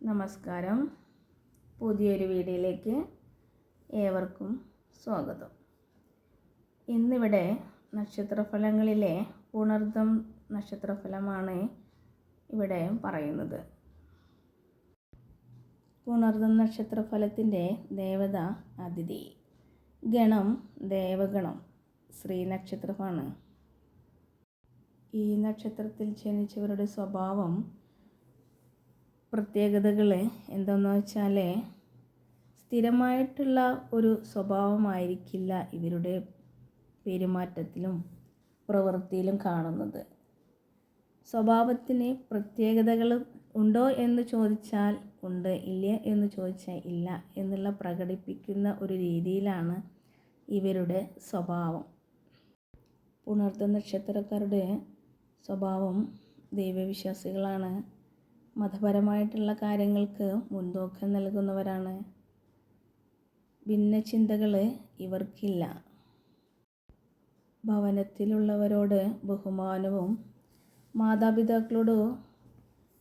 നമസ്കാരം. പുതിയൊരു വീഡിയോയിലേക്ക് ഏവർക്കും സ്വാഗതം. ഇന്നിവിടെ നക്ഷത്രഫലങ്ങളിലെ പുണർദം നക്ഷത്രഫലമാണ് ഇവിടെ പറയുന്നത്. പുണർദം നക്ഷത്രഫലത്തിന്റെ ദേവത അതിഥി. ഗണം ദേവഗണം ശ്രീ നക്ഷത്രമാണ്. ഈ നക്ഷത്രത്തിൽ ജനിച്ചവരുടെ സ്വഭാവം പ്രത്യേകതകൾ എന്തെന്ന് വെച്ചാൽ സ്ഥിരമായിട്ടുള്ള ഒരു സ്വഭാവമായിരിക്കില്ല ഇവരുടെ പെരുമാറ്റത്തിലും പ്രവൃത്തിയിലും കാണുന്നത്. സ്വഭാവത്തിന് പ്രത്യേകതകൾ ഉണ്ടോ എന്ന് ചോദിച്ചാൽ ഉണ്ട് ഇല്ല എന്ന് ചോദിച്ചാൽ ഇല്ല എന്നുള്ള പ്രകടിപ്പിക്കുന്ന ഒരു രീതിയിലാണ് ഇവരുടെ സ്വഭാവം. പുണർത്ത നക്ഷത്രക്കാരുടെ സ്വഭാവം ദൈവവിശ്വാസികളാണ്. മതപരമായിട്ടുള്ള കാര്യങ്ങൾക്ക് മുൻതൂക്കം നൽകുന്നവരാണ്. ഭിന്നചിന്തകൾ ഇവർക്കില്ല. ഭവനത്തിലുള്ളവരോട് ബഹുമാനവും മാതാപിതാക്കളോടും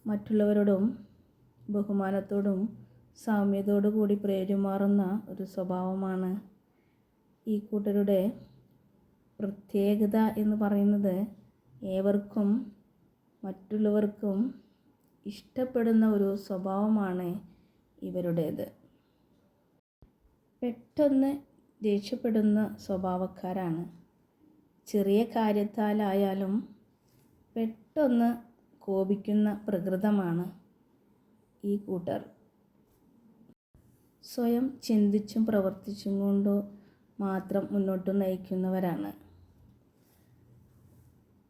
മറ്റുള്ളവരോടും ബഹുമാനത്തോടും സാമ്യതയോടു കൂടി പെരുമാറുന്ന ഒരു സ്വഭാവമാണ്. ഈ കൂട്ടരുടെ പ്രത്യേകത എന്ന് പറയുന്നത് ഏവർക്കും മറ്റുള്ളവർക്കും ഇഷ്ടപ്പെടുന്ന ഒരു സ്വഭാവമാണ് ഇവരുടേത്. പെട്ടെന്ന് ദേഷ്യപ്പെടുന്ന സ്വഭാവക്കാരാണ്. ചെറിയ കാര്യത്താലായാലും പെട്ടെന്ന് കോപിക്കുന്ന പ്രകൃതമാണ് ഈ കൂട്ടർ. സ്വയം ചിന്തിച്ചും പ്രവർത്തിച്ചും കൊണ്ട് മാത്രം മുന്നോട്ട് നയിക്കുന്നവരാണ്.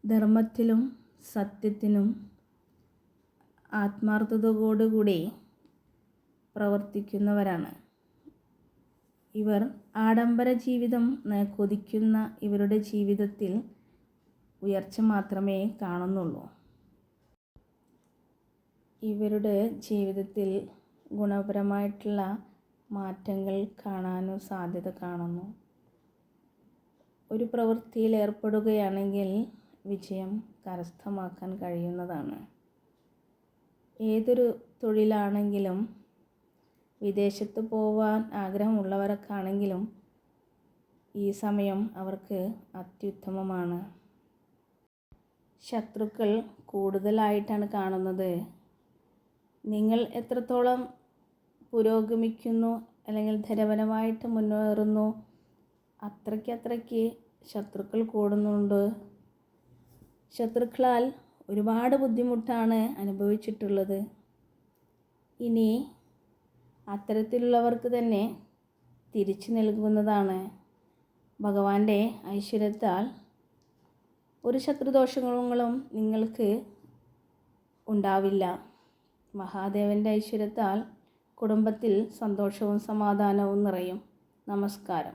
ധർമ്മത്തിലും സത്യത്തിനും ആത്മാർത്ഥതയോടുകൂടി പ്രവർത്തിക്കുന്നവരാണ്. ഇവർ ആഡംബര ജീവിതം കൊതിക്കുന്ന ഇവരുടെ ജീവിതത്തിൽ ഉയർച്ച മാത്രമേ കാണുന്നുള്ളൂ. ഇവരുടെ ജീവിതത്തിൽ ഗുണപരമായിട്ടുള്ള മാറ്റങ്ങൾ കാണാനും സാധ്യത കാണുന്നു. ഒരു പ്രവൃത്തിയിൽ ഏർപ്പെടുകയാണെങ്കിൽ വിജയം കരസ്ഥമാക്കാൻ കഴിയുന്നതാണ്. ഏതൊരു തൊഴിലാണെങ്കിലും വിദേശത്ത് പോവാൻ ആഗ്രഹമുള്ളവർക്കാണെങ്കിലും ഈ സമയം അവർക്ക് അത്യുത്തമമാണ്. ശത്രുക്കൾ കൂടുതലായിട്ടാണ് കാണുന്നത്. നിങ്ങൾ എത്രത്തോളം പുരോഗമിക്കുന്നു അല്ലെങ്കിൽ ധനപരമായിട്ട് മുന്നേറുന്നു അത്രയ്ക്കത്രയ്ക്ക് അത്രയ്ക്ക് ശത്രുക്കൾ കൂടുന്നുണ്ട്. ശത്രുക്കളാൽ ഒരുപാട് ബുദ്ധിമുട്ടാണ് അനുഭവിച്ചിട്ടുള്ളത്. ഇനി അത്തരത്തിലുള്ളവർക്ക് തന്നെ തിരിച്ചു നൽകുന്നതാണ്. ഭഗവാന്റെ ഐശ്വര്യത്താൽ ഒരു ശത്രുദോഷങ്ങളും നിങ്ങൾക്ക് ഉണ്ടാവില്ല. മഹാദേവന്റെ ഐശ്വര്യത്താൽ കുടുംബത്തിൽ സന്തോഷവും സമാധാനവും നിറയും. നമസ്കാരം.